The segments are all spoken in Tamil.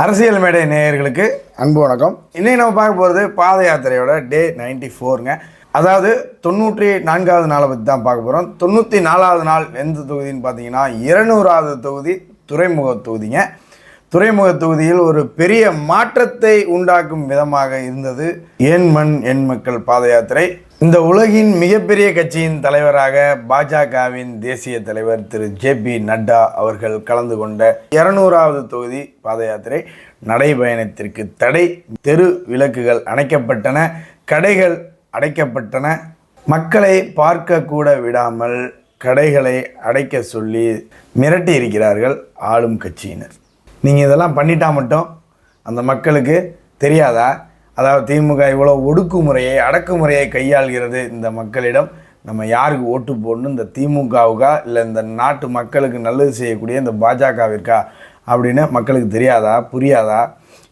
அரசியல் மேடை நேயர்களுக்கு அன்பு வணக்கம். இன்னைக்கு நம்ம பார்க்க போகிறது பாத யாத்திரையோட டே நைன்டி ஃபோருங்க அதாவது தொண்ணூற்றி நான்காவது நாளை பற்றி தான் பார்க்க போகிறோம் தொண்ணூற்றி நாலாவது நாள் எந்த தொகுதின்னு பார்த்தீங்கன்னா இருநூறாவது தொகுதி துறைமுக தொகுதிங்க. துறைமுக தொகுதியில் ஒரு பெரிய மாற்றத்தை உண்டாக்கும் விதமாக இருந்தது. என் மண் என் மக்கள் பாத யாத்திரை. இந்த உலகின் மிகப்பெரிய கட்சியின் தலைவராக பாஜகவின் தேசிய தலைவர் திரு ஜே பி நட்டா அவர்கள் கலந்து கொண்ட இருநூறாவது தொகுதி பாத யாத்திரை நடைபயணத்திற்கு தடை தெரு விளக்குகள் அணைக்கப்பட்டன கடைகள் அடைக்கப்பட்டன. மக்களை பார்க்க கூட விடாமல் கடைகளை அடைக்க சொல்லி மிரட்டி இருக்கிறார்கள் ஆளும் கட்சியினர். நீங்கள் இதெல்லாம் பண்ணிட்டா மட்டும் அந்த மக்களுக்கு தெரியாதா? அதாவது திமுக இவ்வளோ ஒடுக்குமுறையை அடக்குமுறையை கையாள்கிறது இந்த மக்களிடம். நம்ம யாருக்கு ஓட்டு போடணும்? இந்த திமுகவுக்கா? இல்லை இந்த நாட்டு மக்களுக்கு நல்லது செய்யக்கூடிய இந்த பாஜகவிற்கா? அப்படின்னு மக்களுக்கு தெரியாதா? புரியாதா?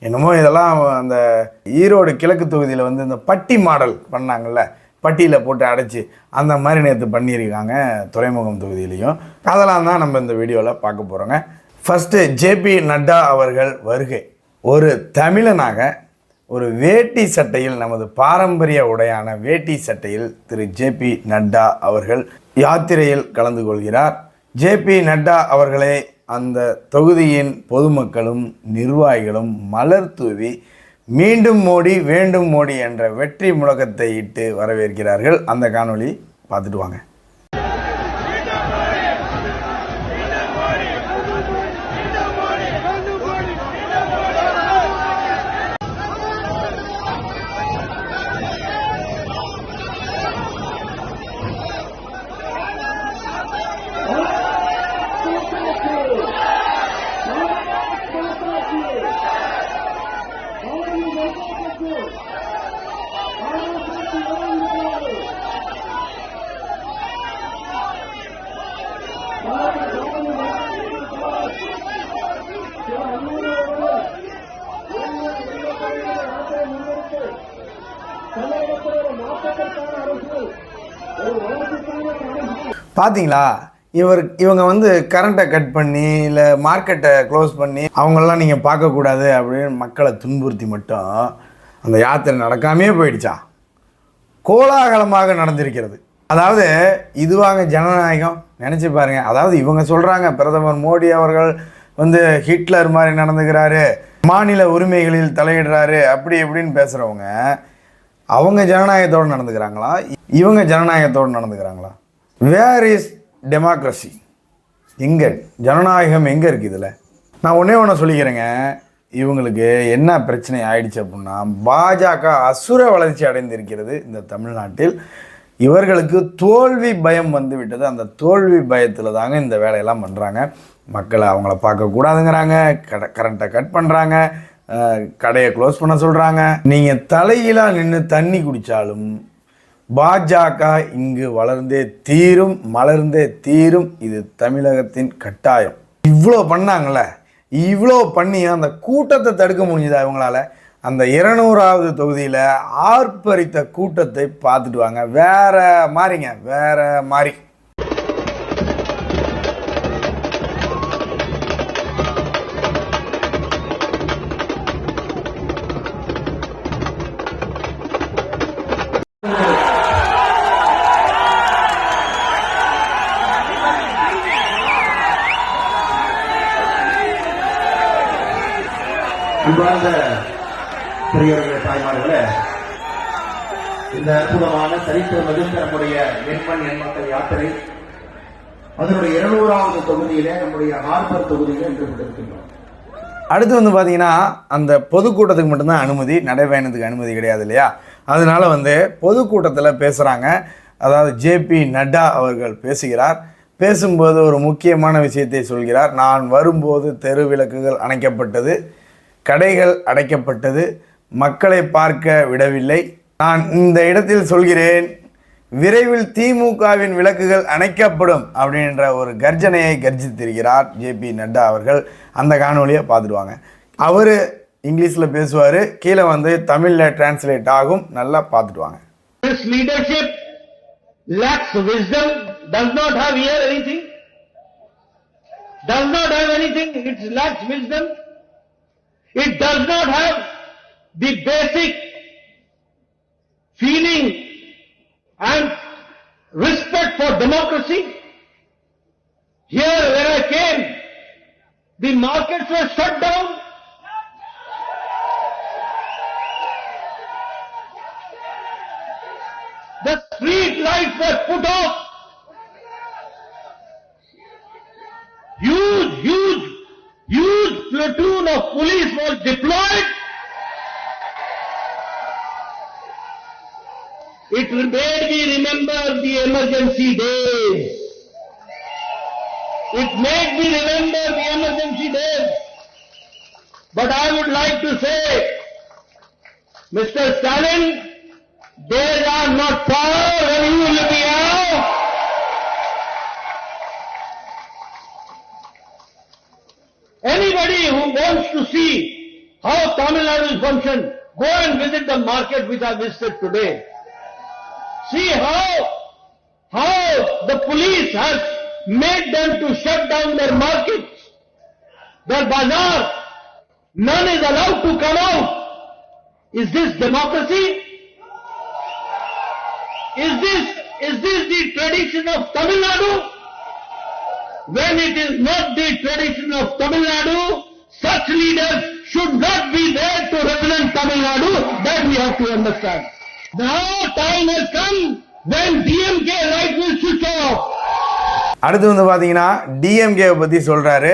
என்னமோ இதெல்லாம் அந்த ஈரோடு கிழக்கு தொகுதியில் வந்து இந்த பட்டி மாடல் பண்ணாங்கள்ல பட்டியில் போட்டு அடைச்சி அந்த மாதிரி நேற்று பண்ணியிருக்காங்க துறைமுகம் தொகுதியிலையும். அதெல்லாம் தான் நம்ம இந்த வீடியோவில் பார்க்க போகிறோங்க ஃபஸ்ட்டு ஜேபி நட்டா அவர்கள் வருகை. ஒரு தமிழனாக ஒரு வேட்டி சட்டையில் நமது பாரம்பரிய உடையான வேட்டி சட்டையில் திரு ஜேபி நட்டா அவர்கள் யாத்திரையில் கலந்து கொள்கிறார். ஜேபி நட்டா அவர்களை அந்த தொகுதியின் பொதுமக்களும் நிர்வாகிகளும் மலர் தூவி மீண்டும் மோடி வேண்டும் மோடி என்ற வெற்றி முழக்கத்தை இட்டு வரவேற்கிறார்கள். அந்த காணொளி பார்த்துட்டு வாங்க. பார்த்தீங்களா இவர் இவங்க வந்து கரண்ட்டை கட் பண்ணி இல்லை மார்க்கெட்டை க்ளோஸ் பண்ணி அவங்களெல்லாம் நீங்கள் பார்க்கக்கூடாது அப்படின்னு மக்களை துன்புறுத்தி மட்டும் அந்த யாத்திரை நடக்காமே போயிடுச்சா? கோலாகலமாக நடந்திருக்கிறது. அதாவது இதுவாங்க ஜனநாயகம். நினச்சி பாருங்கள் அதாவது இவங்க சொல்கிறாங்க பிரதமர் மோடி அவர்கள் வந்து ஹிட்லர் மாதிரி நடந்துக்கிறாரு மாநில உரிமைகளில் தலையிடுறாரு அப்படி இப்படின்னு பேசுகிறவங்க அவங்க ஜனநாயகத்தோடு நடந்துக்கிறாங்களா? இவங்க ஜனநாயகத்தோடு நடந்துக்கிறாங்களா? வேர் இஸ் டெமோக்ரஸி எங்கே? ஜனநாயகம் எங்கே இருக்குது இதில்? நான் ஒன்றே ஒன்று சொல்லிக்கிறேங்க. இவங்களுக்கு என்ன பிரச்சனை ஆயிடுச்சு அப்படின்னா பாஜக அசுர வளர்ச்சி அடைந்திருக்கிறது இந்த தமிழ்நாட்டில். இவர்களுக்கு தோல்வி பயம் வந்து விட்டது. அந்த தோல்வி பயத்தில் தாங்க இந்த வேலையெல்லாம் பண்ணுறாங்க மக்களை அவங்கள பார்க்கக்கூடாதுங்கிறாங்க கட கரண்ட்டை கட் பண்ணுறாங்க கடையை க்ளோஸ் பண்ண சொல்கிறாங்க நீங்கள் தலையிலாக நின்று தண்ணி குடித்தாலும் பாஜக இங்கு வளர்ந்தே தீரும் மலர்ந்தே தீரும். இது தமிழகத்தின் கட்டாயம். இவ்வளோ பண்ணாங்கல்ல? இவ்வளோ பண்ணி அந்த கூட்டத்தை தடுக்க முடிஞ்சதா இவங்களால்? அந்த இருநூறாவது தொகுதியில் ஆர்ப்பரித்த கூட்டத்தை பார்த்துட்டு வாங்க. வேற மாதிரிங்க வேற மாதிரி பெரியவர்களே தாய்மார்களே இந்த அற்புதமான சரித்திர மிகுந்த நம்முடைய எண்மண் எண்மக்கள் யாத்திரை அதனுடைய இருநூறாவது தொகுதியிலே நம்முடைய ஹார்பர் தொகுதியிலே இன்று கொண்டிருக்கின்றோம் அடுத்து வந்து பார்த்தீங்கன்னா அந்த பொதுக்கூட்டத்துக்கு மட்டும்தான் அனுமதி நடைபயணத்துக்கு அனுமதி கிடையாது இல்லையா? அதனால வந்து பொதுக்கூட்டத்தில் பேசுகிறாங்க அதாவது ஜேபி நட்டா அவர்கள் பேசுகிறார். பேசும்போது ஒரு முக்கியமான விஷயத்தை சொல்கிறார். நான் வரும்போது தெரு விளக்குகள் அணைக்கப்பட்டது கடைகள் அடைக்கப்பட்டது மக்களை பார்க்க விடவில்லை. நான் இந்த இடத்தில் சொல்கிறேன் விரைவில் திமுகவின் விளக்குகள் அணைக்கப்படும் அப்படின்ற ஒரு கர்ஜனையை கர்ஜித்திருக்கிறார் ஜேபி நட்டா அவர்கள். அந்த காணொலியை பார்த்துடுவாங்க. அவர் இங்கிலீஷில் பேசுவார் கீழே வந்து தமிழில் டிரான்ஸ்லேட் ஆகும் நல்லா பார்த்துடுவாங்க. This leadership lacks wisdom, does not have here anything, does not have anything, it lacks wisdom. It does not have the basic feeling and respect for democracy. Here where I came, the markets were shut down. The street lights were put off. Huge, huge, huge platoon of police was deployed. It made me remember the emergency days. It made me remember the emergency days. But I would like to say, Mr. Stalin, days are not far when you will be out. Anybody who wants to see how Tamil Nadu is function, go and visit the market which I visited today. See how, how the police has made them to shut down their markets, their bazaar. None is allowed to come out. Is this democracy? Is this, is this the tradition of Tamil Nadu? When it is not the tradition of Tamil Nadu, such leaders should not be there to represent Tamil Nadu. That we have to understand. அடுத்து வந்து பார்த்தீங்கன்னா டிஎம்கேவை பற்றி சொல்கிறாரு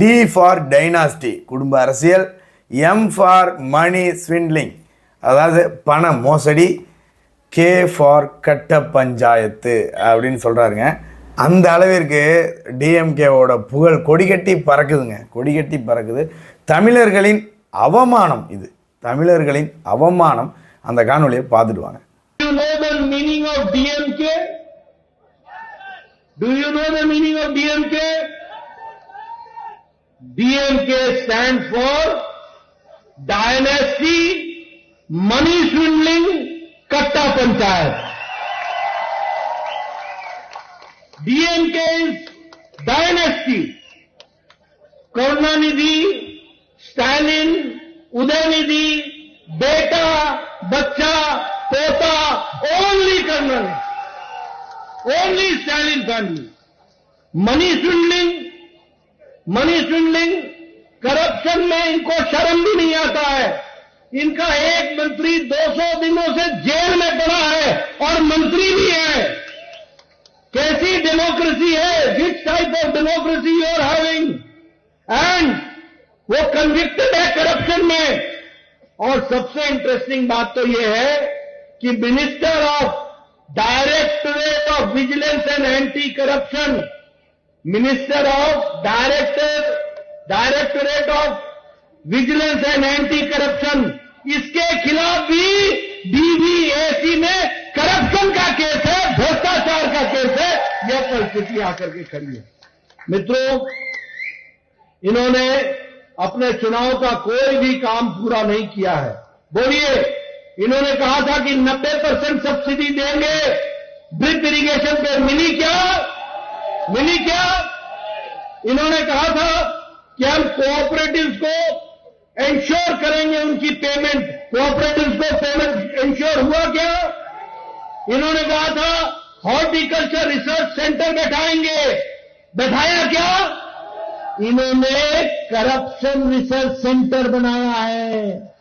டி ஃபார் டைனாஸ்டி குடும்ப அரசியல். எம் ஃபார் மணி ஸ்விண்ட்லிங் அதாவது பண மோசடி. கே ஃபார் கட்ட பஞ்சாயத்து அப்படின்னு சொல்கிறாருங்க அந்த அளவிற்கு டிஎம்கேவோட புகழ் கொடிகட்டி பறக்குதுங்க. கொடிகட்டி பறக்குது. தமிழர்களின் அவமானம் இது. தமிழர்களின் அவமானம். அந்த காணொலியை பார்த்துட்டு வாங்க Do you know the meaning of DMK? Do you know the meaning of DMK? DMK stands for Dynasty Money Swindling Katta Panchayat. DMK is dynasty. Karunanidhi, Stalin, Udaynidhi, Beta, Bacha, Pota, only Karunanidhi. Only Stalin family. Money swindling, money swindling corruption में इनको शर्म भी नहीं आता है। इनका एक मंत्री 200 दिनों से जेल में पड़ा है और मंत्री भी है। कैसी डेमोक्रेसी है? Which type of democracy you are having and वो कन्विक्टेड है करप्शन में। और सबसे इंटरेस्टिंग बात तो यह है कि minister of directorate of vigilance and anti corruption minister of director directorate of vigilance and anti corruption इसके खिलाफ भी डीवीएसी में करप्शन का केस है, भ्रष्टाचार का केस है, यह परिस्थिति आकर के खड़ी है। मित्रों, इन्होंने अपने चुनाव का कोई भी काम पूरा नहीं किया है। बोलिए, इन्होंने कहा था कि 90 परसेंट सब्सिडी देंगे। ड्रिप इरिगेशन पे मिली क्या? मिली क्या? इन्होंने कहा था कि हम कोऑपरेटिव्स को इंश्योर करेंगे उनकी पेमेंट कोऑपरेटिव्स को पेमेंट इंश्योर हुआ क्या? इन्होंने कहा था हॉर्टिकल्चर रिसर्च सेंटर बैठाएँगे। बैठाया क्या? इन्होंने करप्शन रिसर्च सेंटर बनाया है।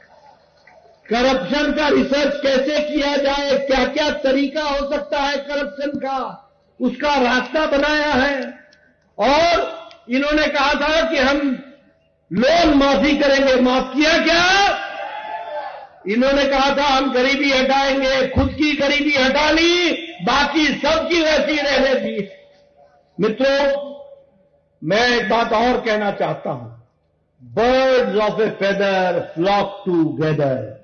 करप्शन का रिसर्च कैसे किया जाए? क्या क्या तरीका हो सकता है करप्शन का? उसका रास्ता बनाया है। और इन्होंने कहा था कि हम लोन माफ़ी करेंगे। माफ़ किया क्या? इन्होंने कहा था, हम गरीबी हटाएँगे। खुद की गरीबी हटा ली, बाकी सबकी वैसी रहने दी। मित्रों मैं एक बात और कहना चाहता हूँ। Birds of a feather flock together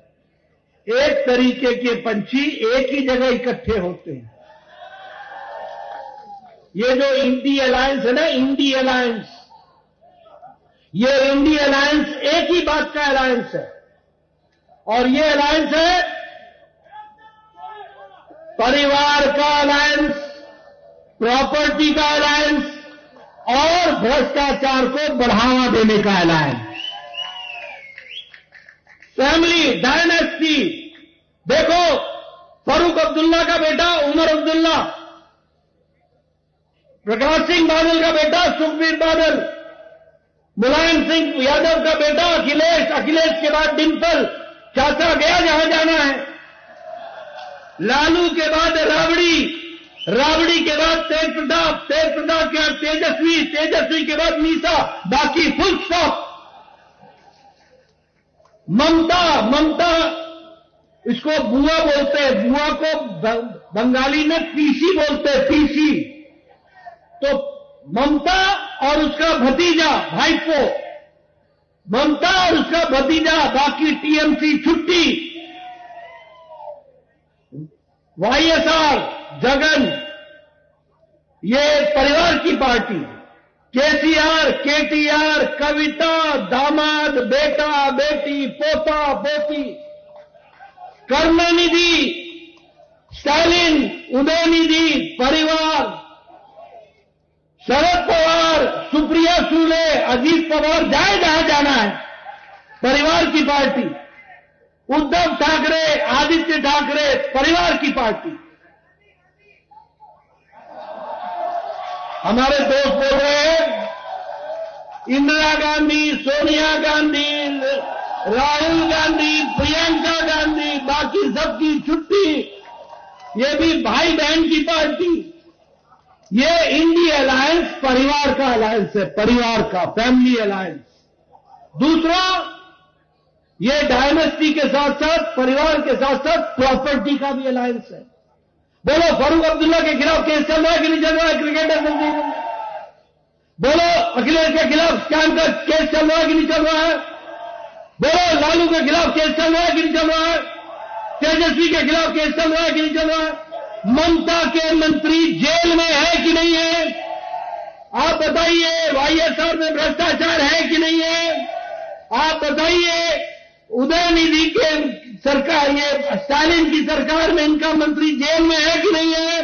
एक तरीके के पंछी एक ही जगह इकट्ठे होते हैं। ये जो इंडी अलायंस है ना, इंडी अलायंस, ये इंडी अलायंस एक ही बात का अलायंस है। और ये अलायंस है परिवार का अलायंस, प्रॉपर्टी का अलायंस और भ्रष्टाचार को बढ़ावा देने का अलायंस फैमिली डायनेस्टी, देखो, फारूक अब्दुल्ला का बेटा, उमर अब्दुल्ला, प्रकाश सिंह बादल का बेटा, सुखबीर बादल, मुलायम सिंह यादव का बेटा, अखिलेश अखिलेश के बाद डिम्पल चाचा गया जहाँ जाना है। लालू के बाद राबड़ी राबड़ी के बाद तेज प्रताप तेज प्रताप के बाद तेजस्वी तेजस्वी के बाद मीसा, बाकी फुल स्टॉप ममता ममता, इसको बुआ बोलते हैं, बुआ को बंगाली में पीसी बोलते हैं, पीसी। तो ममता और उसका भतीजा भाईपो ममता और उसका भतीजा, बाकी टीएमसी छुट्टी। वाईएसआर, जगन, ये परिवार की पार्टी केसीआर, केटीआर, कविता, दामाद, बेटा, बेटी, पोता, पोती करुणानिधि स्टालिन, उदयनिधि, परिवार, शरद पवार, सुप्रिया सुले, अजीत पवार, जाए जहाँ जाना है। परिवार की पार्टी। उद्धव ठाकरे, आदित्य ठाकरे परिवार की पार्टी। हमारे दोस्त बोल रहे हैं, इंदिरा गांधी, सोनिया गांधी, राहुल गांधी, प्रियंका गांधी, बाकी सबकी छुट्टी, ये भी भाई बहन की पार्टी। ये इंडी अलायंस परिवार का अलायंस है, परिवार का, फैमिली अलायंस। दूसरा ये डायनेस्टी के साथ साथ, परिवार के साथ साथ प्रॉपर्टी का भी अलायंस है। बोलो, फारूक अब्दुल्ला के खिलाफ केस चल रहा है कि नहीं चल रहा है? क्रिकेटर संजीव बोलो, अखिलेश के खिलाफ स्कैम का केस चल रहा है कि नहीं चल रहा है? बोलो, लालू के खिलाफ केस चल रहा है कि नहीं चल रहा है? तेजस्वी के खिलाफ केस चल रहा है कि नहीं चल रहा है? ममता के मंत्री जेल में है कि नहीं है? आप बताइए वाईएसआर में भ्रष्टाचार है कि नहीं है? आप बताइए उदयनिधि के सरकार, ये स्टालिन की सरकार में इनका मंत्री जेल में है कि नहीं है?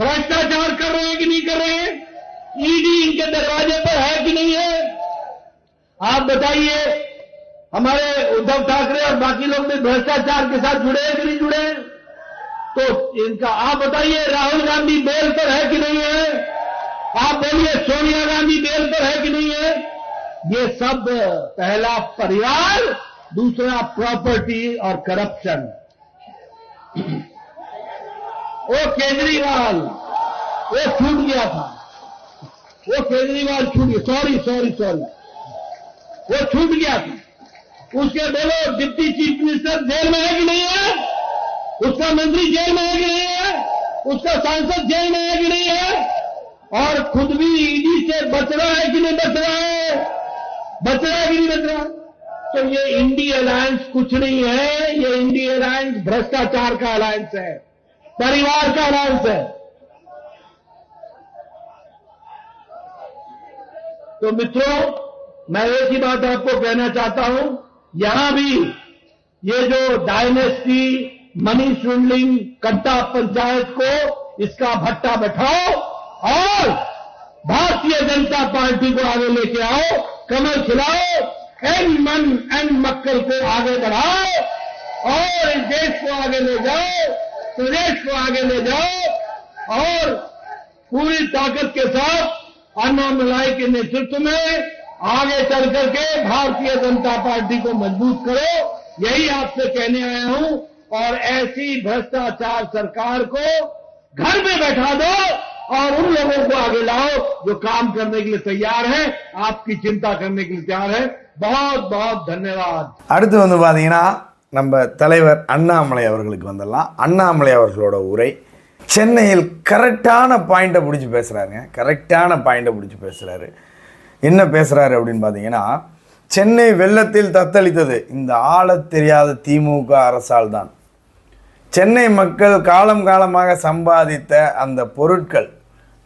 भ्रष्टाचार कर रहे हैं कि नहीं कर रहे हैं? ईडी इनके दरवाजे पर है कि नहीं है? आप बताइए, हमारे उद्धव ठाकरे और बाकी लोग भी भ्रष्टाचार के साथ जुड़े हैं कि नहीं जुड़े हैं? तो इनका, आप बताइए, राहुल गांधी बेल पर है कि नहीं है? आप बोलिए, सोनिया गांधी बेल पर है कि नहीं है? ये सब पहला परिवार दूसरा प्रॉपर्टी और करप्शन। वो केजरीवाल, वो छूट गया था। वो केजरीवाल छूट गया। सॉरी सॉरी सॉरी वो छूट गया था। उसके बोलो, डिप्टी चीफ मिनिस्टर जेल में है कि नहीं है? उसका मंत्री जेल में है कि नहीं है? उसका सांसद जेल में है कि नहीं है? और खुद भी ईडी से बच रहा है कि नहीं बच रहा है? बच रहा है कि नहीं बच रहा तो ये इंडी अलायंस कुछ नहीं है, ये इंडी अलायंस भ्रष्टाचार का अलायंस है, परिवार का अलायंस है। तो मित्रों, मैं एक ही बात आपको कहना चाहता हूँ, यहाँ भी ये जो डायनेस्टी मनी स्विंडलिंग कट्टा पंचायत को इसका भट्टा बैठाओ और भारतीय जनता पार्टी को आगे लेके आओ, कमल खिलाओ। एन मन, एन मक्कल को आगे बढ़ाओ और इस देश को आगे ले जाओ, प्रदेश को आगे ले जाओ और पूरी ताकत के साथ अन्ना मलाई के नेतृत्व में आगे चल करके भारतीय जनता पार्टी को मज़बूत करो। यही आपसे कहने आया हूँ और ऐसी भ्रष्टाचार सरकार को घर में बैठा दो और उन लोगों को आगे लाओ जो काम करने के लिए तैयार है, आपकी चिंता करने के लिए तैयार है। பகத் பகத் தன்யவாத் அடுத்து வந்து பார்த்தீங்கன்னா நம்ம தலைவர் அண்ணாமலை அவர்களுக்கு வந்துடலாம். அண்ணாமலை அவர்களோட உரை. சென்னையில் கரெக்டான பாயிண்ட்டை பிடிச்சி பேசுகிறாருங்க கரெக்டான பாயிண்ட்டை பிடிச்சி பேசுகிறாரு என்ன பேசுகிறாரு அப்படின்னு பார்த்தீங்கன்னா சென்னை வெள்ளத்தில் தத்தளித்தது இந்த ஆள தெரியாத திமுக அரசால் தான் சென்னை மக்கள் காலம் காலமாக சம்பாதித்த அந்த பொருட்கள்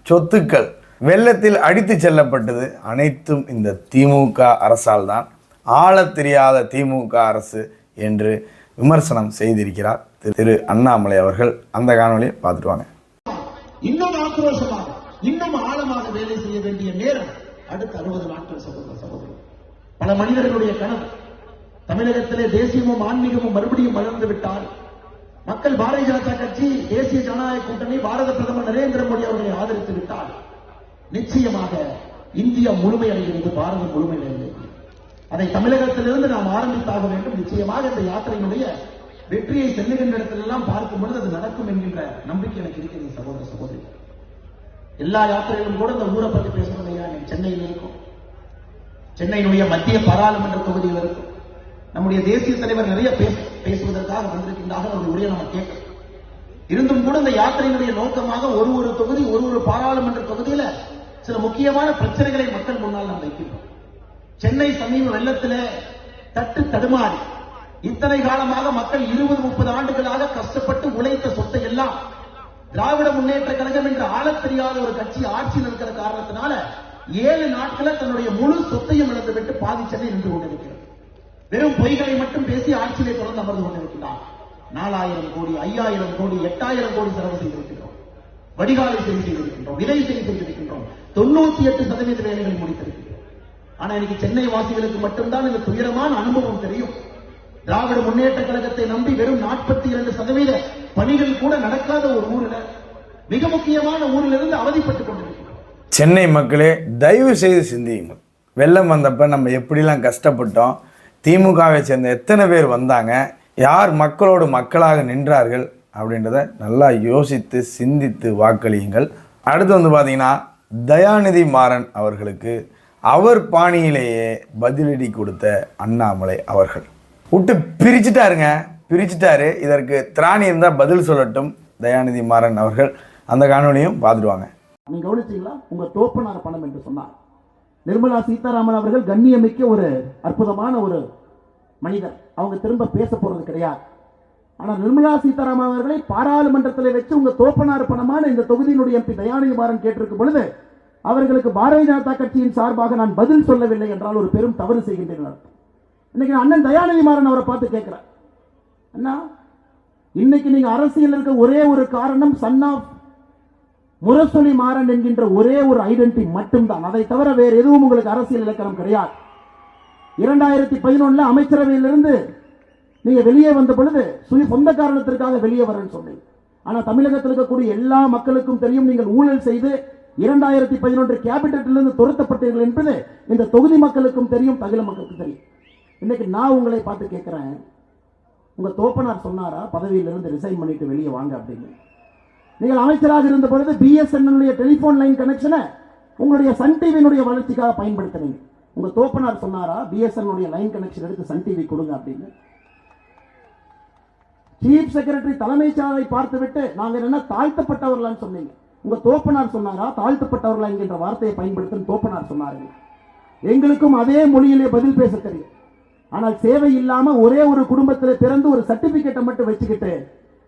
சொத்துக்கள் வெள்ளத்தில் அடித்து செல்லப்பட்டது அனைத்தும் இந்த திமுக அரசால் தான் ஆள தெரியாத திமுக அரசு என்று விமர்சனம் செய்திருக்கிறார் திரு- அண்ணாமலை அவர்கள். அந்த காணொலியை பார்த்துட்டு வாங்க. இன்னும் ஆக்ரோஷமாக இன்னும் ஆழமாக வேலை செய்ய வேண்டிய நேரம் அடுத்த அறுபது நாட்கள் சகோதர சகோதரி. பல மனிதர்களுடைய கனவு தமிழகத்திலே தேசியமும் ஆன்மீகமும் மறுபடியும் வளர்ந்து விட்டால் மக்கள் பாரதிய ஜனதா கட்சி தேசிய ஜனநாயக கூட்டணி பாரத பிரதமர் நரேந்திர மோடி அவர்களை ஆதரித்து விட்டால் நிச்சயமாக இந்தியா முழுமையடைகிறது பாரதம் முழுமையடைகிறது. அதை தமிழகத்திலிருந்து நாம் ஆரம்பித்தாக வேண்டும். நிச்சயமாக இந்த யாத்திரையினுடைய வெற்றியை செல்லுகின்ற இடத்திலெல்லாம் பார்க்கும் பொழுது அது நடக்கும் என்கின்ற நம்பிக்கை எனக்கு இருக்கிறது சகோதர சகோதரி. எல்லா யாத்திரைகளும் கூட இந்த ஊரை பத்தி பேசுறது ஐயா சென்னையில் இருக்கும். சென்னையினுடைய மத்திய பாராளுமன்ற தொகுதியில் இருக்கும். நம்முடைய தேசிய தலைவர் நிறைய பேசுவதற்காக வந்திருக்கின்றார்கள். அவருடைய உரையை நம்ம கேட்க இருந்தும் கூட இந்த யாத்திரையினுடைய நோக்கமாக ஒரு ஒரு தொகுதி ஒரு ஒரு பாராளுமன்ற தொகுதியில சில முக்கியமான பிரச்சனைகளை மக்கள் முன்னால் நாம் வைக்கின்றோம் சென்னை சமீப வெள்ளத்தில் தட்டு தடுமாறி இத்தனை காலமாக மக்கள் இருபது முப்பது ஆண்டுகளாக கஷ்டப்பட்டு உழைத்த சொத்தை எல்லாம் திராவிட முன்னேற்ற கழகம் என்ற ஆளத் தெரியாத ஒரு கட்சி ஆட்சியில் இருக்கிற காரணத்தினால ஏழு நாட்கள தன்னுடைய முழு சொத்தையும் இழந்துவிட்டு பாதி சென்னை நின்று கொண்டிருக்கிறது. வெறும் பொய்களை மட்டும் பேசி ஆட்சியிலே தொடர்ந்து அமர்ந்து கொண்டிருக்கிறார். நாலாயிரம் கோடி ஐயாயிரம் கோடி எட்டாயிரம் கோடி செலவு செய்திருக்கிறார் வடிகாலை சரி செய்திருக்கின்றோம் விதை சரி செய்திருக்கின்றோம். தொண்ணூத்தி எட்டு சதவீத வேலைகளை முடித்திருக்கின்றோம் ஆனா இன்னைக்கு சென்னை வாசிகளுக்கு மட்டும்தான் இந்த துயரமான அனுபவம் தெரியும். திராவிட முன்னேற்ற கழகத்தை நம்பி வெறும் நாற்பத்தி இரண்டு சதவீத பணிகள் கூட நடக்காத ஒரு ஊரில் மிக முக்கியமான ஊரிலிருந்து அவதிப்பட்டுக் கொண்டிருக்கிறோம். சென்னை மக்களே தயவு செய்து சிந்தியுங்கள். வெள்ளம் வந்தப்ப நம்ம எப்படிலாம் கஷ்டப்பட்டோம் திமுகவை சேர்ந்த எத்தனை பேர் வந்தாங்க யார் மக்களோடு மக்களாக நின்றார்கள் அப்படின்றத நல்லா யோசித்து சிந்தித்து வாக்களியுங்கள். அடுத்து வந்து பார்த்தீங்கன்னா தயாநிதி மாறன் அவர்களுக்கு அவர் பாணியிலேயே பதிலடி கொடுத்த அண்ணாமலை அவர்கள். விட்டு பிரிச்சுட்டாருங்க. பிரிச்சுட்டாரு. இதற்கு திராணி இருந்தால் பதில் சொல்லட்டும் தயாநிதி மாறன் அவர்கள். அந்த காணொலியும் பார்த்துடுவாங்க நீங்க கவனிச்சீங்களா உங்க தோப்பனார் பணம் என்று சொன்னார். நிர்மலா சீதாராமன் அவர்கள் கண்ணியமிக்க ஒரு அற்புதமான ஒரு மனிதர். அவங்க திரும்ப பேச போறது கிடையாது. ஆனா நிர்மலா சீதாராமன் அவர்களை பாராளுமன்றத்தில் வச்சு உங்க தோப்பனார் பணமான இந்த தொகுதியினுடைய எம்பி தயாநிதிமாறன் கேட்டிருக்கும் பொழுது அவர்களுக்கு பாரதிய ஜனதா கட்சியின் சார்பாக நான் பதில் சொல்லவில்லை என்றால் ஒரு பெரும் தவறு செய்கின்றனர் இன்னைக்கு அண்ணன் தயாநிதிமாறன் அவரை பார்த்து கேட்கிறார். அண்ணா இன்னைக்கு நீங்க அரசியல் இருக்க ஒரே ஒரு காரணம் சன் ஆஃப் முரசொலி மாறன் என்கின்ற ஒரே ஒரு ஐடென்டி மட்டும்தான். அதை தவிர வேறு எதுவும் உங்களுக்கு அரசியல் இலக்கணம் கிடையாது. இரண்டாயிரத்தி பதினொன்னுல அமைச்சரவையிலிருந்து நீங்க வெளியே வந்த பொழுது சுய சொந்த காரணத்திற்காக வெளியே வரேன்னு சொன்னீங்க. ஆனா தமிழகத்தில் இருக்கக்கூடிய எல்லா மக்களுக்கும் தெரியும் நீங்கள் ஊழல் செய்து இரண்டாயிரத்தி பதினொன்று கேபிட்டிலிருந்து துரத்தப்பட்டீர்கள் என்பது இந்த தொகுதி மக்களுக்கும் தெரியும் தகில மக்களுக்கும் தெரியும். இன்னைக்கு நான் உங்களை பார்த்து கேட்கிறேன். உங்க தோப்பனார் சொன்னாரா பதவியிலிருந்து ரிசைன் பண்ணிட்டு வெளியே வாங்க அப்படின்னு. நீங்கள் அமைச்சராக இருந்த பொழுது பிஎஸ்என்எல் டெலிபோன் லைன் கனெக்ஷனை உங்களுடைய சன் டிவியினுடைய வளர்ச்சிக்காக பயன்படுத்தினீங்க. உங்க தோப்பனார் சொன்னாரா பிஎஸ்என்எல் லைன் கனெக்ஷன் எடுத்து சன் டிவி கொடுங்க அப்படின்னு. சீஃப் செக்ரட்டரி தலைமைச் செயலரை பார்த்துவிட்டு நாங்கள் என்ன தாழ்த்தப்பட்டவர்களான்னு சொன்னீங்க. உங்க தோப்பனார் சொன்னாரா? தாழ்த்தப்பட்டவர்களா என்கின்ற வார்த்தையை பயன்படுத்தும் தோப்பனார் சொன்னார்கள் எங்களுக்கும் அதே மொழியிலே பதில் பேச தெரியும். ஆனால் சேவை இல்லாம ஒரே ஒரு குடும்பத்தில் பிறந்து ஒரு சர்டிபிகேட்டை மட்டும் வச்சுக்கிட்டு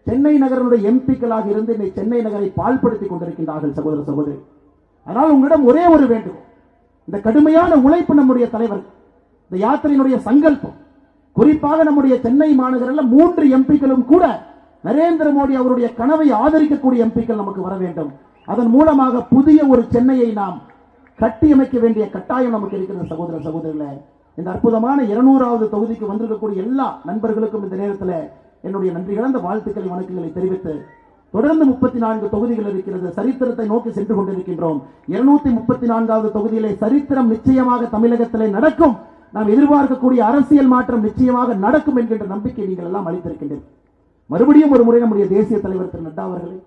சென்னை நகரனுடைய எம்பிக்களாக இருந்து இன்னை சென்னை நகரை பால்படுத்தி கொண்டிருக்கின்றார்கள் சகோதர சகோதரி. அதனால் உங்களிடம் ஒரே ஒரு வேண்டுகோள். இந்த கடுமையான உழைப்பு நம்முடைய தலைவர் இந்த யாத்திரையினுடைய சங்கல்பம் குறிப்பாக நம்முடைய சென்னை மாநகரில் மூன்று எம்பிக்களும் கூட நரேந்திர மோடி அவருடைய கனவை ஆதரிக்கக்கூடிய எம்பிக்கள் நமக்கு வர வேண்டும். அதன் மூலமாக புதிய ஒரு சென்னையை நாம் கட்டியமைக்க வேண்டிய கட்டாயம் நமக்கு இருக்கிறது சகோதர சகோதரிகளே. இந்த அற்புதமான இருநூறாவது தொகுதிக்கு வந்திருக்கக்கூடிய எல்லா நண்பர்களுக்கும் இந்த நேரத்தில் என்னுடைய நன்றி கலந்த வாழ்த்துக்களை வணக்கங்களை தெரிவித்து தொடர்ந்து முப்பத்தி நான்கு தொகுதிகள் இருக்கிறது. சரித்திரத்தை நோக்கி சென்று கொண்டிருக்கின்றோம். இருநூத்தி முப்பத்தி நான்காவது தொகுதியிலே சரித்திரம் நிச்சயமாக தமிழகத்திலே நடக்கும். நாம் எதிர்பார்க்கக்கூடிய அரசியல் மாற்றம் நிச்சயமாக நடக்கும் என்கின்ற நம்பிக்கை நீங்கள் எல்லாம் அளித்திருக்கின்றீர்கள். மறுபடியும் ஒரு முறை நம்முடைய தேசிய தலைவர் திரு நட்டா அவர்களே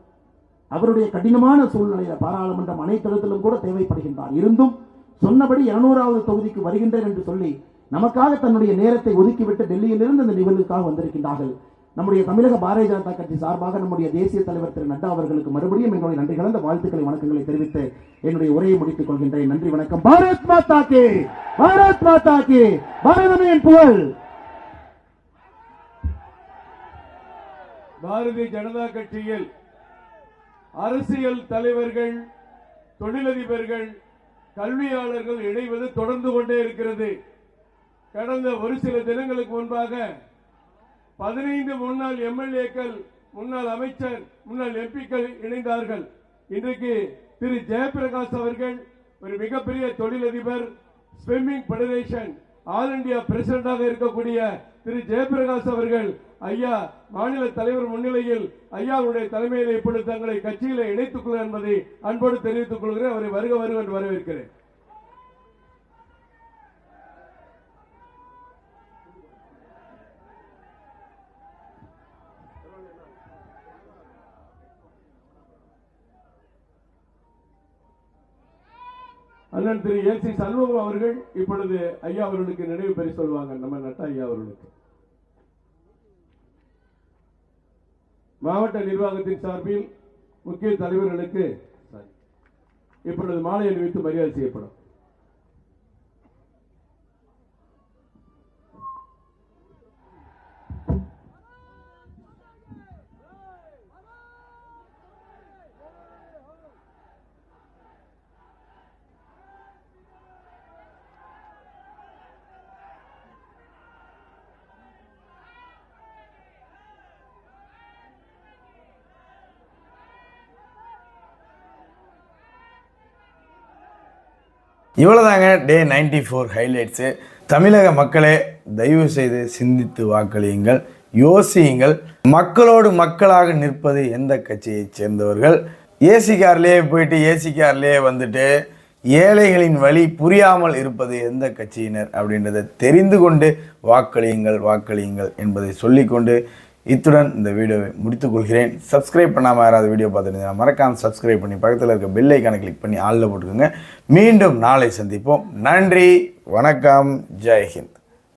அவருடைய கடினமான சூழ்நிலையில பாராளுமன்றம் அனைத்திடத்திலும் கூட தேவைப்படுகின்றார். இருந்தும் சொன்னபடி இருநூறாவது தொகுதிக்கு வருகின்றேன் என்று சொல்லி நமக்காக தன்னுடைய நேரத்தை ஒதுக்கிவிட்டு டெல்லியிலிருந்து இந்த நிகழ்வுக்காக வந்திருக்கின்றார்கள். நம்முடைய தமிழக பாரதிய ஜனதா கட்சி சார்பாக நம்முடைய தேசிய தலைவர் திரு நட்டா அவர்களுக்கு மறுபடியும் என்னுடைய நன்றி கலந்த வாழ்த்துக்களை வணக்கங்களை தெரிவித்து என்னுடைய உரையை முடித்துக் கொள்கின்றேன். நன்றி வணக்கம். பாரத் மாதா கே! பாரத் மாதா கே! பாரதமையின் புகழ்! பாரதிய ஜனதா கட்சியில் அரசியல் தலைவர்கள் தொழிலதிபர்கள் கல்வியாளர்கள் இணைவது தொடர்ந்து கொண்டே இருக்கிறது. கடந்த ஒரு சில தினங்களுக்கு முன்பாக பதினைந்து முன்னாள் எம்எல்ஏக்கள் முன்னாள் அமைச்சர் முன்னாள் எம்பிக்கள் இணைந்தார்கள். இன்றைக்கு திரு ஜெயபிரகாஷ் அவர்கள் ஒரு மிகப்பெரிய தொழிலதிபர் ஸ்விம்மிங் பெடரேஷன் ஆல் இந்தியா பிரசிடண்டாக இருக்கக்கூடிய திரு ஜெயபிரகாஷ் அவர்கள் ஐயா மாநில தலைவர் முன்னிலையில் ஐயாவுடைய தலைமையில் இப்பொழுது தங்களை கட்சியில இணைத்துக் கொள்ள என்பதை அன்போடு தெரிவித்துக் கொள்கிறேன். அவரை வருக வருக என்று வரவேற்கிறேன். அண்ணன் திரு எல் சி சண்முகம் அவர்கள் இப்பொழுது ஐயா அவர்களுக்கு நினைவு பெறி சொல்வாங்க நம்ம நட்டா ஐயா அவர்களுக்கு. மாவட்ட நிர்வாகத்தின் சார்பில் முக்கிய தலைவர்களுக்கு இப்பொழுது மாலை அணிவித்து மரியாதை செய்யப்படும். இவ்வளோதாங்க டே நைன்டி ஃபோர் ஹைலைட்ஸு. தமிழக மக்களே தயவு செய்து சிந்தித்து வாக்களியுங்கள் யோசியுங்கள். மக்களோடு மக்களாக நிற்பது எந்த கட்சியைச் சேர்ந்தவர்கள்? ஏசி கார்லேயே போயிட்டு ஏசி கார்லேயே வந்துட்டு ஏழைகளின் வழி புரியாமல் இருப்பது எந்த கட்சியினர் அப்படின்றத தெரிந்து கொண்டு வாக்களியுங்கள் வாக்களியுங்கள் என்பதை சொல்லிக்கொண்டு இத்துடன் இந்த வீடியோவை முடித்துக்கொள்கிறேன் சப்ஸ்கிரைப் பண்ணாமல் யாராவது வீடியோ பார்த்துருந்தீங்கன்னா மறக்காமல் சப்ஸ்கிரைப் பண்ணி பக்கத்தில் இருக்க பெல் ஐக்கானை கிளிக் பண்ணி ஆளில் போட்டுக்கோங்க. மீண்டும் நாளை சந்திப்போம். நன்றி வணக்கம் ஜெய்ஹிந்த்